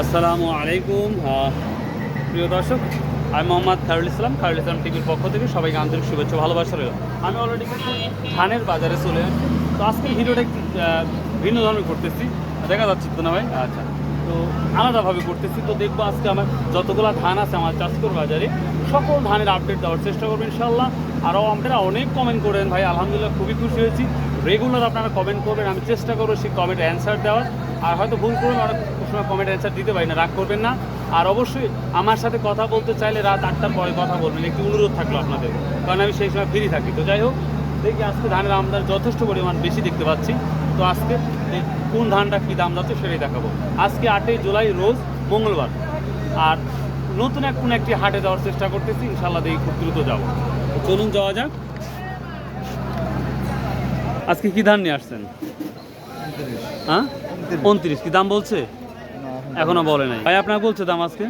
আসসালামু আলাইকুম প্রিয় দর্শক, আমি মোহাম্মদ খায়রুল ইসলাম খায়রুল ইসলাম টিভির পক্ষ থেকে সবাইকে আন্তরিক শুভেচ্ছা ভালোবাসা রইল। আমি অলরেডি ধানের বাজারে চলে তো আজকে ভিডিওটা ভিন্ন ধরনের করতেছি। দেখা যাচ্ছে তো না ভাই? আচ্ছা। তো আলাদাভাবে করতেছি। তো দেখব আজকে আমার যতগুলো ধান আছে আমার চাষকর বাজারে, সকল ধানের আপডেট দেওয়ার চেষ্টা করব ইনশাল্লাহ আরও আপনারা অনেক কমেন্ট করেন ভাই, আলহামদুলিল্লাহ খুবই খুশি হয়েছি। রেগুলার আপনারা কমেন্ট করবেন, আমি চেষ্টা করব সেই কমেন্ট অ্যান্সার দেওয়ার। আর হয়তো ভুল করবেন অনেক সময় কমেন্ট অ্যান্সার দিতে পারি না রাগ করবেন না। আর অবশ্যই আমার সাথে কথা বলতে চাইলে রাত আটটার পরে কথা বলবেন একটি অনুরোধ থাকল আপনাদের। কারণ আমি সেই সময় ফ্রি থাকি। তো যাই হোক দেখি আজকে ধানের আমদানি যথেষ্ট পরিমাণ বেশি দেখতে পাচ্ছি। তো আজকে কোন ধানটা কী দাম যাচ্ছে সেটাই দেখাবো। আজকে আটই জুলাই রোজ মঙ্গলবার। আর নতুন এক কোনো একটি হাটে যাওয়ার চেষ্টা করতেছি ইনশাল্লাহ দেখি খুব দ্রুত যাব। চলুন যাওয়া যাক। আজকে কি ধান নিয়ে আসছেন? হ্যাঁ? উনত্রিশ। কি দাম বলছে? এখনও। বলে নাই। ভাই আপনার বলছে দাম আজকে?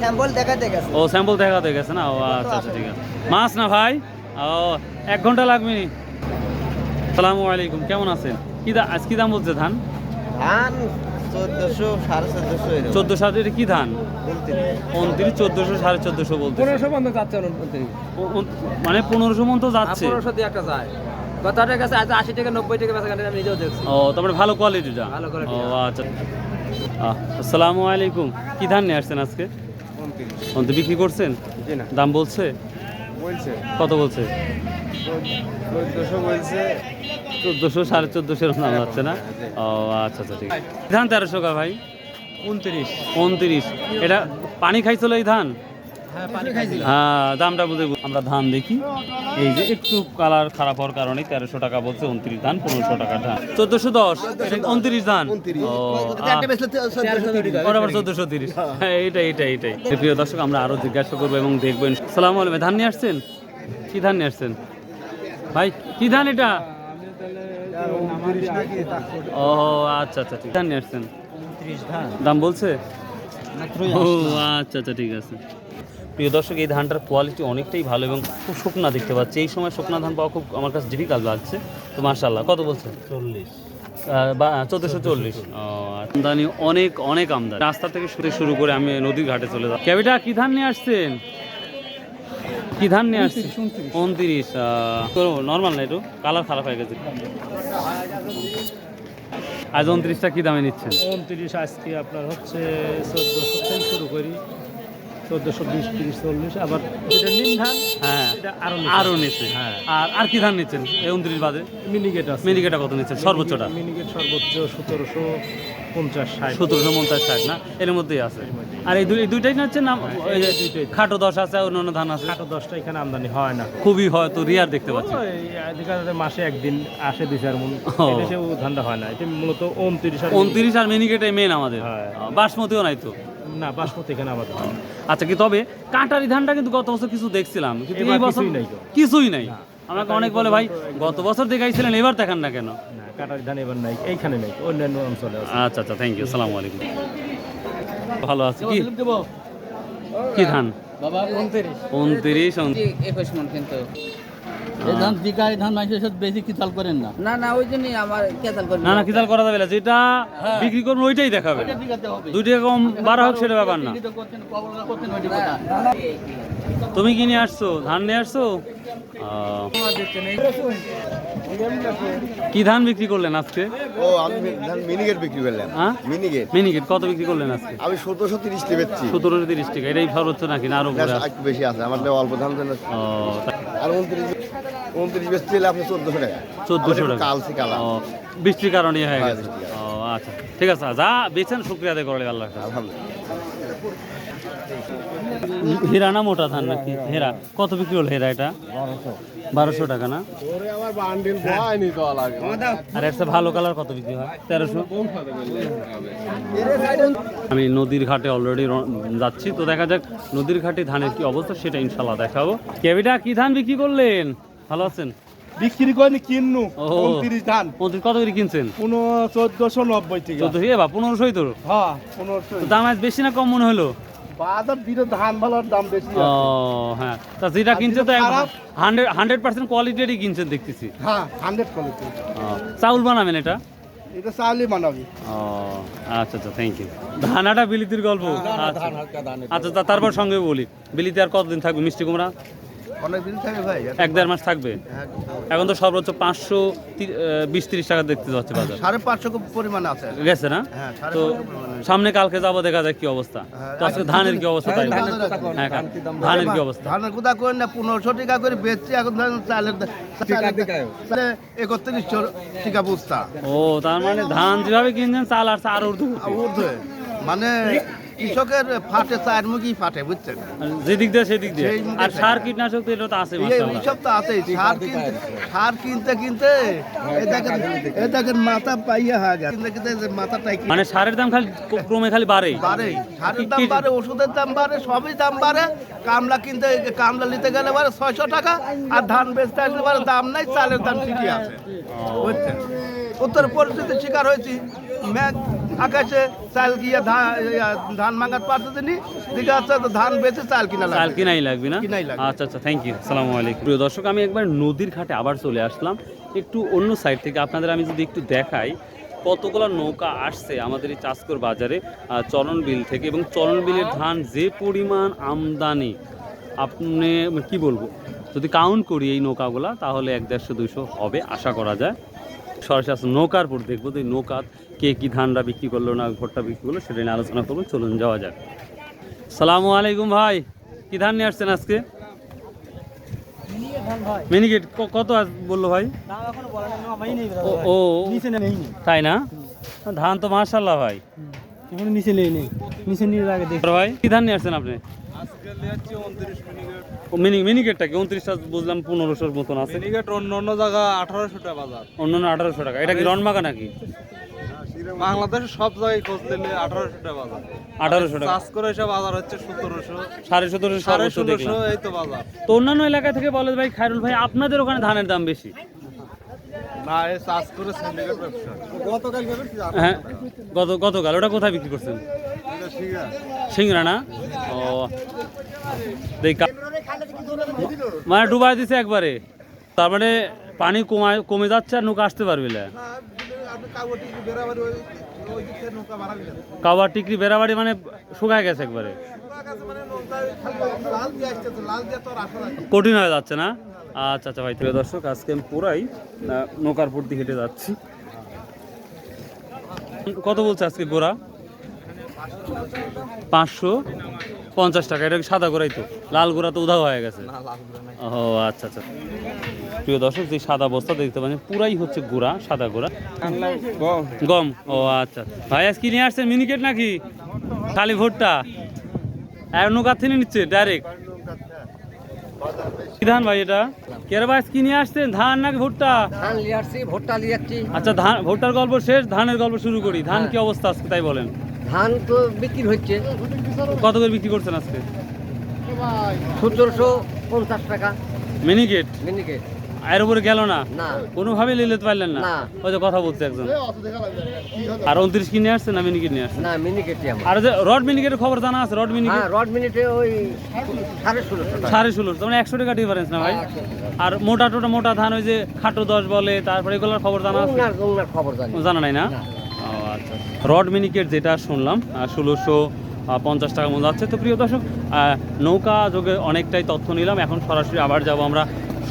স্যাম্পল দেখাতে গেছে। ও স্যাম্পল দেখাতে গেছে না? ও আচ্ছা আচ্ছা ঠিক আছে। মাছ না ভাই? ও এক ঘণ্টা লাগবে নি। সালামু আলাইকুম কেমন আছেন? কি দা আজ কি দাম বলছে ধান? ধান চোদ্দশো সাড়ে চোদ্দ সাথে এটা কি ধান? উনত্রিশ। উনত্রিশ চোদ্দোশো সাড়ে চোদ্দোশো বলতে পনেরোশো পর্যন্ত যাচ্ছে মানে পনেরোশো মন তো যাচ্ছে পনেরোশো দিয়ে একটা যায়। কাছে আছে আশি টাকা নব্বই টাকা বেচা আমি নিজেও দেখছি। ও তারপরে ভালো কোয়ালিটিটা ভালো quality, ও আচ্ছা। আসসালামু আলাইকুম। কি ধান নিয়ে আসছেন আজকে? অন্ত বিক্রি করছেন? দাম বলছে? বলছে। কত বলছে? চোদ্দশো বলছে। চোদ্দোশো সাড়ে চোদ্দোশো এরকম দাম যাচ্ছে না? ও আচ্ছা আচ্ছা ঠিক। আছে ধান তেরোশো কা ভাই? উনত্রিশ। উনত্রিশ। এটা পানি খাইছিল এই ধান? হ্যাঁ দামটা বুঝে আমরা ধান দেখি। এই যে একটু কালার খারাপ হওয়ার কারণে তেরোশো টাকা বলছে উনত্রিশ ধান পনেরোশো টাকা ধান। চোদ্দোশো দশ? উনত্রিশ ধান? আবার চোদ্দোশো তিরিশ। হ্যাঁ এইটাই এইটাই এইটাই। প্রিয় দর্শক আমরা আরও জিজ্ঞাসা করব এবং দেখবেন সালাম আলাইকুম। ধান নিয়ে আসছেন? কি ধান নিয়ে আসছেন? ভাই কি ধান এটা? ও আচ্ছা আচ্ছা ঠিক। ধান নিয়ে আসছেন? দাম বলছে? ও আচ্ছা আচ্ছা ঠিক আছে। প্রিয় দর্শক এই ধানটার কোয়ালিটি অনেকটাই ভালো এবং খুব শুকনা দেখতে পাচ্ছি। এই সময় শুকনা ধান পাওয়া খুব আমার কাছে ডিফিকাল্ট লাগছে। তো মার্শাল্লাহ কত বলছে চল্লিশ। বা চোদ্দোশো চল্লিশ। আমদানি অনেক অনেক আমদানি। রাস্তা থেকে শুরু শুরু করে আমি নদীর ঘাটে চলে যাব ক্যাবিটা কি ধান নিয়ে আসছেন? কি ধান নিয়ে আসছেন? উনত্রিশ। তো নর্মাল না একটু কালার খারাপ হয়ে গেছে। আজ উনত্রিশটা কি দামে নিচ্ছেন? উনত্রিশ আজকে আপনার হচ্ছে চোদ্দোশো থেকে শুরু করি। চোদ্দোশো বিশ তিরিশ চল্লিশ আবার যেটা নিম ধান হ্যাঁ আরও আরও নিচ্ছে হ্যাঁ। আর আর কি ধান নিচ্ছেন এই উনত্রিশ বাদে? মিনিকেট আছে। মিনিকেটা কত নিচ্ছেন সর্বোচ্চটা? মিনিকেট সর্বোচ্চ সতেরোশো পঞ্চাশ ষাট। সতেরোশো পঞ্চাশ ষাট না? এর মধ্যেই আছে। আর এই দুই দুইটাই নিচ্ছেন না? এই যে দুইটাই। খাটো দশ আছে অন্য অন্য ধান আছে? আট দশটা এখানে আমদানি হয় না। খুবই হয়তো রিয়ার দেখতে পাচ্ছি। মাসে একদিন আসে দুই চার মন। ধানটা হয় না। এটা মূলত উনত্রিশ আর উনত্রিশ আর মিনিকেটাই মেন আমাদের। হ্যাঁ। বাসমতিও নাই তো। না বাসমতি এখানে আমাদের। আচ্ছা কি তবে কাঁটারি ধানটা কিন্তু গত বছর কিছু দেখছিলাম কিন্তু এই বছর কিছুই নাই কিছুই নাই। না। আমাকে অনেক বলে ভাই গত বছর দেখাইছিলেন এবার দেখান না কেন? না কাটারি ধান এবার নাই এইখানে নাই অন্যান্য অঞ্চলে আচ্ছা আচ্ছা থ্যাংক ইউ সালাম আলাইকুম। ভালো আছে কি? কি ধান? বাবা উনত্রিশ। উনত্রিশ একুশ মন কিন্তু। ধান বিকায় ধান মানুষের সাথে বেশি কিতাল করেন না। না না ওই জন্যই আমার কেতাল না না কিতাল করা যাবে না যেটা বিক্রি করবেন ওইটাই দেখাবে বিঘাতে দুই টাকা কম বাড়া হোক সেটা ব্যাপার না। তুমি কি নিয়ে আসছো? ধান নিয়ে আসছো? কি ধান বিক্রি করলেন আজকে? ও আমি ধান মিনিগেট বিক্রি করলাম। হ্যাঁ? মিনিগেট। মিনিকেট কত বিক্রি করলেন আজকে? আমি সতেরোশো তিরিশটি বেচছি। সতেরো তিরিশ টাকা এটাই সর্বোচ্চ নাকি না আরও? একটু বেশি আছে আমার অল্প ধান আর উনত্রিশ উনত্রিশ বেচতে হলে আপনি চোদ্দশো টাকা। 1400 আমার একটু টাকা। কালা। ও, বৃষ্টির কারণে হয়ে হ্যাঁ, গেছে। ও আচ্ছা ঠিক আছে যা বেছেন শুক্রিয়া আদায় করলে আল্লাহ আলহামদুলিল্লাহ। হীরা না মোটা ধান নাকি? হেরা। কত বিক্রি হলো হেরা এটা? বারোশো। টাকা না? আর একটা ভালো কালার কত বিক্রি হয়? তেরোশো? আমি নদীর ঘাটে অলরেডি যাচ্ছি তো দেখা যাক নদীর ঘাটে ধানের কি অবস্থা সেটা ইনশাল্লাহ দেখাবো। কেবিটা কি ধান বিক্রি করলেন? ভালো আছেন? বিক্রি করিনি কিননু। ও। উনত্রিশ ধান। পঁচিশ কত করে কিনছেন? পুনো চোদ্দশো নব্বই টাকা। চোদ্দশো বা পনেরোশোই তো। হ্যাঁ পনেরোশো দাম আজ বেশি না কম মনে হলো? বাজার দিলে ধান ভালোর দাম বেশি ও হ্যাঁ। তা যেটা কিনছে তো হান্ড্রেড হান্ড্রেড পার্সেন্ট কোয়ালিটিরই কিনছেন দেখতেছি। হ্যাঁ হান্ড্রেড কোয়ালিটি। চাউল বানাবেন এটা? ও আচ্ছা আচ্ছা থ্যাংক ইউ ধানাটা বিলিতির গল্প। আচ্ছা। আচ্ছা তারপর সঙ্গে বলি। বিলিতে আর কতদিন থাকবে মিষ্টি কুমড়া? ভাই এক দেড় মাস। থাকবে? এখন তো সর্বোচ্চ পাঁচশো বিশ তিরিশ টাকা দেখতে যাচ্ছে বাজার। সাড়ে পাঁচশো পরিমাণ আছে। গেছে না? হ্যাঁ, তো সামনে কালকে যাব দেখা যায় কি অবস্থা। তো আজকে ধানের কি অবস্থা তাই হ্যাঁ ধানের কি অবস্থা? ধানের কোথা করে না পনেরোশো টাকা করে বেচছি এখন ধরেন চালের একত্রিশশো টাকা বুঝতা ও তার মানে ধান যেভাবে কিনছেন চাল আর চার ঊর্ধ্বে। মানে কৃষকের ফাটে চার মুখই ফাটে বুঝছেন? যেদিক দিয়ে সেদিক দিয়ে। সেই মুখে আর সার কীটনাশক তো এটা তো আছে। এইসব তো আছেই। সার কিনতে সার কিনতে কিনতে দেখেন মাথা পাইয়া হয়ে গেছে। কিনতে কিনতে মাথাটাই মানে সারের দাম খালি ক্রমে খালি বাড়ে বাড়ে সারের দাম বাড়ে ওষুধের দাম বাড়ে সবই দাম বাড়ে। কামলা কিনতে কামলা নিতে গেলে বাড়ে ছয়শো টাকা আর ধান বেচতে আসলে বাড়ে দাম নাই চালের দাম ঠিকই আছে। বুঝছেন? উত্তর পরিস্থিতির শিকার হয়েছি। ম্যাগ আকাশে চাল গিয়ে ধান ধান মাগাত পারতেছে নি দিকে আছে তো ধান বেচে চাল কিনা চাল কিনাই লাগবে না? কিনাই লাগবে। আচ্ছা আচ্ছা থ্যাংক ইউ সালামু আলাইকুম। প্রিয় দর্শক আমি একবার নদীর ঘাটে আবার চলে আসলাম। একটু অন্য সাইড থেকে আপনাদের আমি যদি একটু দেখাই কতগুলো নৌকা আসছে আমাদের এই চাষকর বাজারে চরণবিল থেকে। এবং চরণবিলের ধান যে পরিমাণ আমদানি আপনি কি বলব? যদি কাউন্ট করি এই নৌকাগুলা তাহলে এক দেড়শো দুইশো হবে আশা করা যায়। সরাসরি আসলে নৌকার উপর দেখব তো এই নৌকা কে কী ধানটা বিক্রি করল না ভোটটা বিক্রি করল সেটা নিয়ে আলোচনা করব। চলুন যাওয়া যাক। সালামু আলাইকুম ভাই কি ধান নিয়ে আসছেন আজকে? মিনিকেট ক- কত বলল ভাই? ও তাই না? ধান তো মার্শাল্লাহ ভাই। নিচে নেই নিচে নিয়ে ভাই কি ধান নিয়ে আসছেন আপনি? মিনি মিনিকেটটা কি? উনত্রিশটা বুঝলাম পনেরোশোর মতন আছে। মিনিকেট অন্য অন্য জায়গা আঠারোশো টাকা বাজার। অন্য অন্য আঠারোশো টাকা। এটা কি রনমাকা নাকি? বাংলাদেশের সব জায়গায় খোঁজ নিলে আঠারোশো টাকা বাজার। আঠারোশো টাকা। চাষ করে এসে বাজার হচ্ছে সতেরোশো। সাড়ে সতেরোশো সাড়ে দেখলাম। এই তো বাজার। তো অন্যান্য এলাকা থেকে বলে ভাই খায়রুল ভাই আপনাদের ওখানে ধানের দাম বেশি? না এই চাষ করে সিন্ডিকেট ব্যবসা। হ্যাঁ গত গতকাল। ওটা কোথায় বিক্রি করছেন? সিংড়া না? ও মানে ডুবাই দিছে একবারে। তার মানে পানি কমায় কমে যাচ্ছে আর নৌকা আসতে পারবে না। কাবার টিকরি বেড়াবাড়ি মানে শুকায় গেছে একবারে। কঠিন হয়ে যাচ্ছে না? আচ্ছা আচ্ছা ভাই, প্রিয় দর্শক, আজকে আমি পুরাই নৌকার দিয়ে হেঁটে যাচ্ছি। কত বলছে আজকে গোড়া পাঁচশো। পঞ্চাশ টাকা এটা সাদা গোড়াই তো? লাল গোড়া তো উধাও হয়ে গেছে। ও আচ্ছা আচ্ছা। প্রিয় দর্শক যে সাদা বস্তা দেখতে পাচ্ছেন পুরাই হচ্ছে গোড়া সাদা গোড়া। গম। ও আচ্ছা। ভাই আজ কি নিয়ে আসছেন মিনিকেট নাকি? খালি ভোটটা? আর থেকে নিচ্ছে ডাইরেক্ট কি ধান ভাই এটা? কেরা ভাই আজ কি নিয়ে আসছেন? ধান নাকি ভুট্টা? ধান নিয়ে আসছি ভুট্টা নিয়ে যাচ্ছি আচ্ছা ধান ভুট্টার গল্প শেষ ধানের গল্প শুরু করি। ধান কি অবস্থা আজকে তাই বলেন। ধান তো বিক্রি হচ্ছে। কত করে বিক্রি করছেন আজকে? সতেরোশো পঞ্চাশ টাকা। মিনিকেট? মিনিকেট। এর উপরে গেল না? না। কোনোভাবে নিলে পারলেন না? না। ওই যে কথা বলছে একজন। আর উনত্রিশ কিনে আসছেন না মিনিকেট নিয়ে আসছেন না মিনিকেটই আমার। আর যে রড মিনিকেটের খবর জানা আছে? Rod miniket? হ্যাঁ রড মিনিটে ওই সাড়ে ষোলোশো সাড়ে ষোলোশো মানে একশো টাকা ডিফারেন্স না ভাই? আর মোটা টোটা মোটা ধান ওই যে খাটো দশ বলে তারপরে এগুলোর খবর জানা আছে? খবর জানা। নাই না। রড মিনিকেট যেটা শুনলাম ষোলোশো পঞ্চাশ টাকার মতো যাচ্ছে। তো প্রিয় দর্শক নৌকা যোগে অনেকটাই তথ্য নিলাম। এখন সরাসরি আবার যাব আমরা।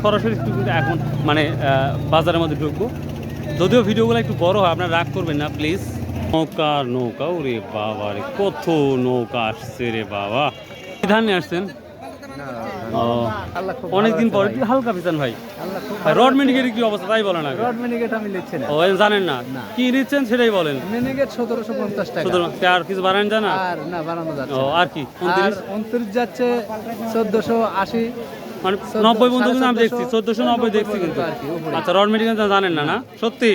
সরাসরি এখন মানে বাজারের মধ্যে ঢুকবো। যদিও ভিডিওগুলো একটু বড় হয়, আপনারা রাগ করবেন না, প্লিজ। নৌকা নৌকা, ওরে বাবা রে, কত নৌকা আসছে রে বাবা। কি ধান নিয়ে আসছেন? অনেকদিন পরে কি হালকা পিছান ভাই? রড মিনিকেটের কি অবস্থা তাই বলেন আগে রড মিনিকেট আমি লিখছি না। ও জানেন না? কি নিচ্ছেন সেটাই বলেন। সতেরোশো পঞ্চাশ টাকা। শুধু আর কিছু বাড়ান জানা আর না বাড়ানো যাচ্ছে ও আর কি? আর উনত্রিশ? উনত্রিশ যাচ্ছে চোদ্দশো আশি। মানে নব্বই বন্ধু কিন্তু আমি দেখছি চোদ্দশো নব্বই দেখছি কিন্তু। আচ্ছা রড মেডিকেল জানেন না না? সত্যি?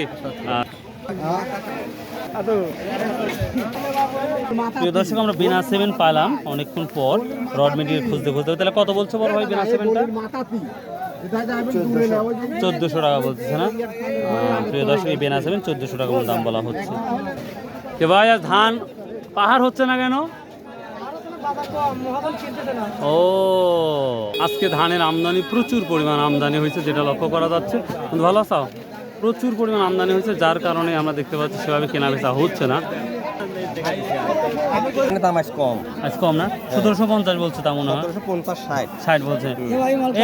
প্রিয় দর্শক, আমরা বিনা সেভেন পাইলাম। অনেকক্ষণ পর রড মেডিকেল খুঁজতে খুঁজতে তাহলে কত বলছো বড় ভাই বিনা সেভেনটা চোদ্দোশো টাকা বলতেছে না? প্রিয় দর্শক বেনা সেভেন চোদ্দোশো টাকা দাম বলা হচ্ছে। কে ভাই, আজ ধান পাহাড় হচ্ছে না কেন? ও, আজকে ধানের আমদানি প্রচুর পরিমাণ আমদানি হয়েছে, যেটা লক্ষ্য করা যাচ্ছে। ভালো আছো? প্রচুর পরিমাণ আমদানি হয়েছে যার কারণে আমরা দেখতে পাচ্ছি সেভাবে কেনা বেচা হচ্ছে না। দাম আজ কম। আজ কম না? সতেরোশো পঞ্চাশ বলছে তা মনে হয়। পঞ্চাশ ষাট। ষাট বলছে।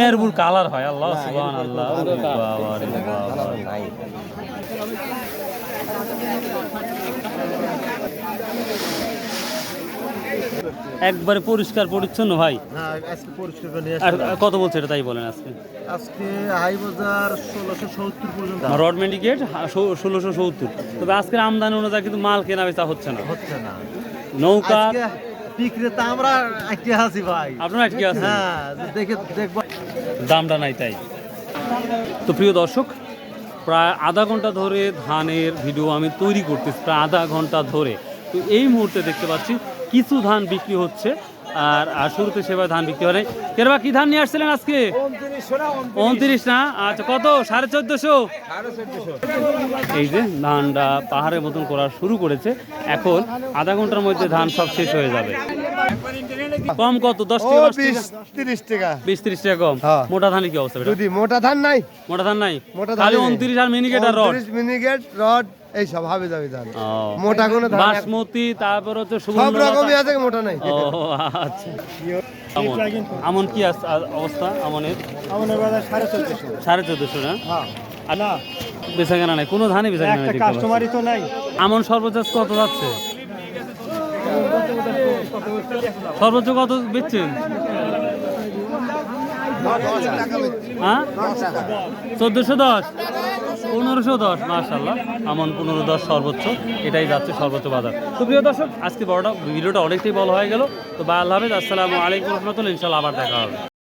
এর কালার হয় আল্লাহ আল্লাহ একবারে পরিষ্কার পরিচ্ছন্ন ভাই। কত বলছে এটা তাই বলেন আজকে? আজকে হাই বাজার ষোলোশো সত্তর পর্যন্ত। রড মেডিকেট ষোলোশো সত্তর। তবে আজকের আমদানি অনুযায়ী কিন্তু মাল কেনা বেচা হচ্ছে না। হচ্ছে না। নৌকা বিক্রেতা আমরা একটি আছি ভাই। আপনারা কি আছে হ্যাঁ দেখে দেখব। দামটা নাই তাই। তো প্রিয় দর্শক প্রায় আধা ঘণ্টা ধরে ধানের ভিডিও আমি তৈরি করতেছি প্রায় আধা ঘণ্টা ধরে। তো এই মুহূর্তে দেখতে পাচ্ছি কিছু ধান বিক্রি হচ্ছে। আর শুরুতে সেভাবে ধান বিক্রি হয় কেরবা কি ধান নিয়ে আসছিলেন আজকে? উনত্রিশ না? আচ্ছা কত? সাড়ে চোদ্দশো? এই যে ধানটা পাহাড়ের মতন করা শুরু করেছে। এখন আধা ঘণ্টার মধ্যে ধান সব শেষ হয়ে যাবে। কম কত? দশ টাকা? তিরিশ টাকা। বিশ ত্রিশ টাকা কম। হ্যাঁ। মোটা ধানের কি অবস্থা মোটা ধান নাই। মোটা ধান নাই? মোটা ধান উনত্রিশ আর মিনিকেট আর রড? মিনিকেট রড এই সব হাবি যাবি ধান। মোটা কোনো ধান বাসমতি তারপর হচ্ছে সব রকমই আছে মোটা নাই? ও আচ্ছা। আমন। কি অবস্থা আমনের? আমাদের বাজার সাড়ে চোদ্দশো। সাড়ে চোদ্দশো না? হ্যাঁ। না। বেচা কেনা নাই কোনো ধানই বেচা কেনা নাই একটা কাস্টমারই তো নাই। আমন সর্বোচ্চ কত যাচ্ছে? সর্বোচ্চ কত বেচছেন? হ্যাঁ? চোদ্দশো দশ? পনেরোশো দশ মার্শাল্লাহ আমন পনেরো দশ সর্বোচ্চ, এটাই যাচ্ছে সর্বোচ্চ বাজার। তো প্রিয় দর্শক, আজকে বড়টা, ভিডিওটা অনেকটাই বড় হয়ে গেল। তো বা আল্লাহ হাফেজ, আসসালামু আলাইকুম রহমতুল্লাহ ইনশাল্লাহ আবার দেখা হবে।